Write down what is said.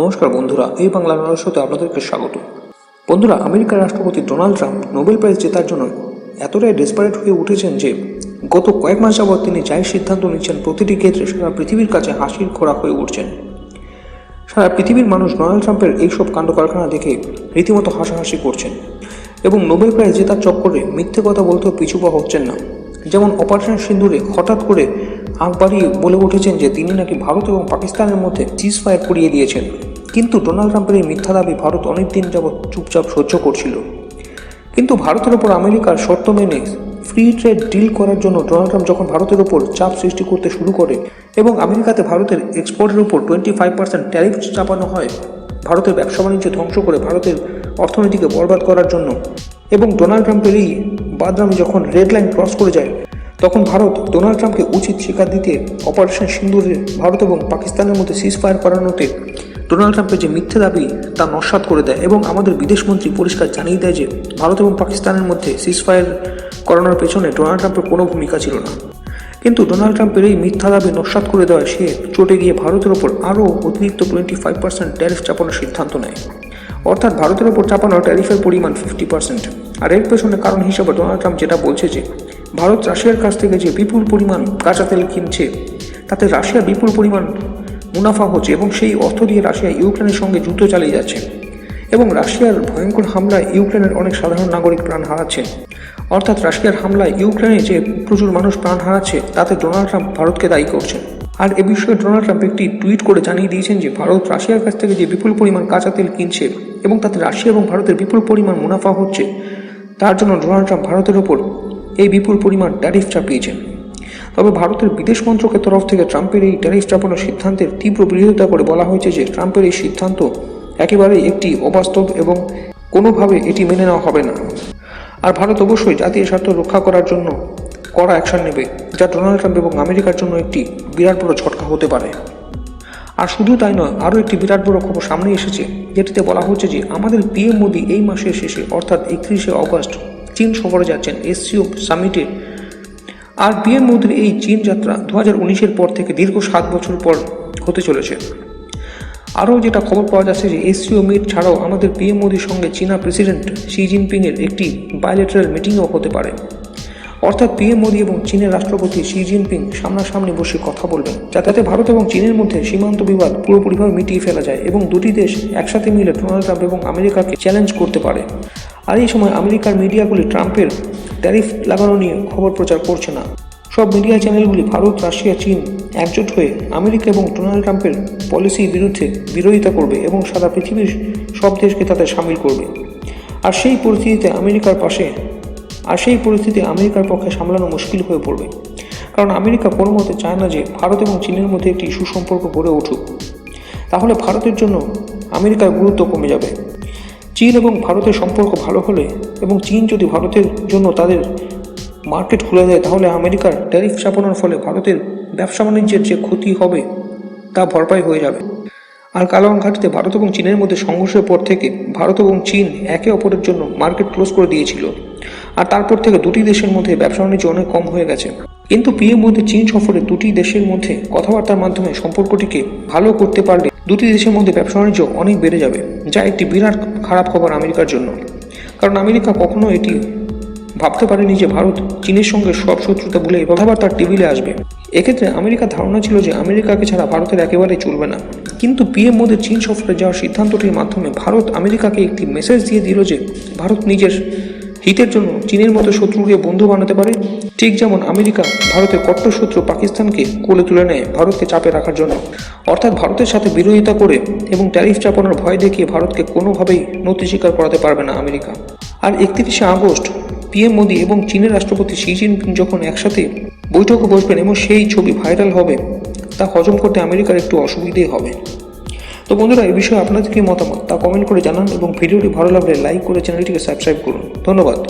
নমস্কার বন্ধুরা, এই বাংলা রহস্যতে আপনাদেরকে স্বাগত। বন্ধুরা, আমেরিকার রাষ্ট্রপতি ডোনাল্ড ট্রাম্প নোবেল প্রাইজ জেতার জন্য এতটাই ডেসপারেট হয়ে উঠেছেন যে, গত কয়েক মাস যাবৎ তিনি যাই সিদ্ধান্ত নিচ্ছেন প্রতিটি ক্ষেত্রে সারা পৃথিবীর কাছে হাসির খোরাক হয়ে উঠছেন। সারা পৃথিবীর মানুষ ডোনাল্ড ট্রাম্পের এইসব কাণ্ড কারখানা দেখে রীতিমতো হাসাহাসি করছেন এবং নোবেল প্রাইজ জেতার চক্করে মিথ্যে কথা বলতেও পিছু পা হচ্ছেন না। যেমন অপারেশন সিন্দুরে হঠাৎ করে বাড়িয়ে বলে উঠেছেন যে তিনি নাকি ভারত এবং পাকিস্তানের মধ্যে সিজ ফায়ার করিয়ে দিয়েছেন। কিন্তু ডোনাল্ড ট্রাম্পের এই মিথ্যা দাবি ভারত অনেক দিন যাবৎ চুপচাপ সহ্য করছিল। কিন্তু ভারতের ওপর আমেরিকার শর্ত মেনে ফ্রি ট্রেড ডিল করার জন্য ডোনাল্ড ট্রাম্প যখন ভারতের ওপর চাপ সৃষ্টি করতে শুরু করে এবং আমেরিকাতে ভারতের এক্সপোর্টের উপর টোয়েন্টি ফাইভ পার্সেন্ট ট্যারিফ চাপানো হয়, ভারতের ব্যবসা বাণিজ্য ধ্বংস করে ভারতের অর্থনীতিকে বরবাদ করার জন্য এবং ডোনাল্ড ট্রাম্পের এই বাদরামি যখন রেড লাইন ক্রস করে যায় তখন ভারত ডোনাল্ড ট্রাম্পকে উচিত শিকার দিতে অপারেশন সিন্দুরে ভারত এবং পাকিস্তানের মধ্যে সিজ ফায়ার করানোতে ডোনাল্ড ট্রাম্পের যে মিথ্যে দাবি তা নস্বাত করে দেয় এবং আমাদের বিদেশমন্ত্রী পরিষ্কার জানিয়ে দেয় যে ভারত এবং পাকিস্তানের মধ্যে সিজ ফায়ার করানোর পেছনে ডোনাল্ড ট্রাম্পের কোনো ভূমিকা ছিল না। কিন্তু ডোনাল্ড ট্রাম্পের এই মিথ্যা দাবি নস্বাত করে দেওয়ায় সে চটে গিয়ে ভারতের ওপর আরও অতিরিক্ত টোয়েন্টি ফাইভ পার্সেন্ট ট্যারিফ চাপানোর সিদ্ধান্ত নেয়। অর্থাৎ ভারতের ওপর চাপানো ট্যারিফের পরিমাণ ফিফটি পার্সেন্ট আর এর পেছনে কারণ হিসেবে ডোনাল্ড ট্রাম্প যেটা বলছে যে ভারত রাশিয়ার কাছ থেকে যে বিপুল পরিমাণ কাঁচা তেল কিনছে, তাতে রাশিয়া বিপুল পরিমাণ মুনাফা হচ্ছে এবং সেই অর্থ দিয়ে রাশিয়া ইউক্রেনের সঙ্গে যুদ্ধ চালিয়ে যাচ্ছে এবং রাশিয়ার ভয়ঙ্কর হামলায় ইউক্রেনের অনেক সাধারণ নাগরিক প্রাণ হারাচ্ছে। অর্থাৎ রাশিয়ার হামলায় ইউক্রেনে যে প্রচুর মানুষ প্রাণ হারাচ্ছে, তাতে ডোনাল্ড ট্রাম্প ভারতকে দায়ী করছেন। আর এ বিষয়ে ডোনাল্ড ট্রাম্প একটি টুইট করে জানিয়ে দিয়েছেন যে, ভারত রাশিয়ার কাছ থেকে যে বিপুল পরিমাণ কাঁচা তেল কিনছে এবং তাতে রাশিয়া এবং ভারতের বিপুল পরিমাণ মুনাফা হচ্ছে, তার জন্য ডোনাল্ড ট্রাম্প ভারতের ওপর এই বিপুল পরিমাণ ট্যারিফ চাপিয়েছেন তবে ভারতের বিদেশ মন্ত্রকের তরফ থেকে ট্রাম্পের এই ট্যারিফ চাপানোর সিদ্ধান্তের তীব্র বিরোধিতা করে বলা হয়েছে যে ট্রাম্পের এই সিদ্ধান্ত একেবারেই একটি অবাস্তব এবং কোনোভাবে এটি মেনে নেওয়া হবে না। আর ভারত অবশ্যই জাতীয় স্বার্থ রক্ষা করার জন্য কড়া অ্যাকশন নেবে, যা ডোনাল্ড ট্রাম্প এবং আমেরিকার জন্য একটি বিরাট বড় ঝটকা হতে পারে। আর শুধু তাই নয়, আরও একটি বিরাট বড় খবর সামনে এসেছে, যেটিতে বলা হচ্ছে যে আমাদের পিএম মোদী এই মাসের শেষে, অর্থাৎ একত্রিশে অগস্ট চীন সফরে যাচ্ছেন এসসিও সামিটে আর পিএম মোদীর এই চীন যাত্রা দু হাজার উনিশের পর থেকে দীর্ঘ সাত বছর পর হতে চলেছে। আরও যেটা খবর পাওয়া যাচ্ছে যে এসসিও মিট ছাড়াও আমাদের পিএম মোদীর সঙ্গে চীনা প্রেসিডেন্ট শি জিনপিংয়ের একটি বায়োলেটারাল মিটিংও হতে পারে। অর্থাৎ পিএম মোদী এবং চীনের রাষ্ট্রপতি শি জিনপিং সামনাসামনি বসে কথা বলবেন, যাতে ভারত এবং চীনের মধ্যে সীমান্ত বিবাদ পুরোপুরিভাবে মিটিয়ে ফেলা যায় এবং দুটি দেশ একসাথে মিলে ডোনাল্ড ট্রাম্প এবং আমেরিকাকে চ্যালেঞ্জ করতে পারে। আর এই সময় আমেরিকার মিডিয়াগুলি ট্রাম্পের ট্যারিফ লাগানো নিয়ে খবর প্রচার করছে না। সব মিডিয়া চ্যানেলগুলি ভারত, রাশিয়া, চীন একজোট হয়ে আমেরিকা এবং ডোনাল্ড ট্রাম্পের পলিসির বিরুদ্ধে বিরোধিতা করবে এবং সারা পৃথিবীর সব দেশকে তাতে সামিল করবে। আর সেই পরিস্থিতিতে আমেরিকার পাশে, আর সেই পরিস্থিতি আমেরিকার পক্ষে সামলানো মুশকিল হয়ে পড়বে। কারণ আমেরিকা কোনো মতে চায় না যে ভারত এবং চীনের মধ্যে একটি সুসম্পর্ক গড়ে উঠুক। তাহলে ভারতের জন্য আমেরিকার গুরুত্ব কমে যাবে। চীন এবং ভারতের সম্পর্ক ভালো হলে এবং চীন যদি ভারতের জন্য তাদের মার্কেট খুলে দেয়, তাহলে আমেরিকার ট্যারিফ চাপানোর ফলে ভারতের ব্যবসা বাণিজ্যের যে ক্ষতি হবে, তা ভরপাই হয়ে যাবে। আর কালাওয়ান ঘাটিতে ভারত এবং চীনের মধ্যে সংঘর্ষের পর থেকে ভারত এবং চীন একে অপরের জন্য মার্কেট ক্লোজ করে দিয়েছিল। আর তারপর থেকে দুটি দেশের মধ্যে ব্যবসা বাণিজ্য অনেক কম হয়ে গেছে। কিন্তু পিএম মধ্যে চীন সফরে দুটি দেশের মধ্যে কথাবার্তার মাধ্যমে সম্পর্কটিকে ভালো করতে পারলে দুটি দেশের মধ্যে ব্যবসা বাণিজ্য অনেক বেড়ে যাবে, যা একটি বিরাট খারাপ খবর আমেরিকার জন্য। কারণ আমেরিকা কখনো এটি ভাবতে পারেনি যে ভারত চীনের সঙ্গে সব শত্রুতা ভুলে কথাবার্তার টেবিলে আসবে। এক্ষেত্রে আমেরিকার ধারণা ছিল যে আমেরিকাকে ছাড়া ভারতের একেবারেই চলবে না। কিন্তু পিএম মোদীর চীন সফরে যাওয়ার সিদ্ধান্তটির মাধ্যমে ভারত আমেরিকাকে একটি মেসেজ দিয়ে দিল যে ভারত নিজের হিতের জন্য চীনের মতো শত্রুকে বন্ধু বানাতে পারে ঠিক যেমন আমেরিকা ভারতের কট্টর শত্রু পাকিস্তানকে কোলে তুলে নেয় ভারতকে চাপে রাখার জন্য। অর্থাৎ ভারতের সাথে বিরোধিতা করে এবং ট্যারিফ চাপানোর ভয় দেখিয়ে ভারতকে কোনোভাবেই নতি স্বীকার করাতে পারবে না আমেরিকা। আর একত্রিশে আগস্ট, পিএম মোদী এবং চীনের রাষ্ট্রপতি শি জিনপিং যখন একসাথে বৈঠকে বসবেন এবং সেই ছবি ভাইরাল হবে, তা হজম করতে আমেরিকার একটু অসুবিধেই হবে। তো বন্ধুরা এই বিষয়ে আপনাদের কি মতামত তা কমেন্ট করে জানান এবং ভিডিওটি ভালো লাগলে লাইক করে চ্যানেলটিকে সাবস্ক্রাইব করুন। ধন্যবাদ।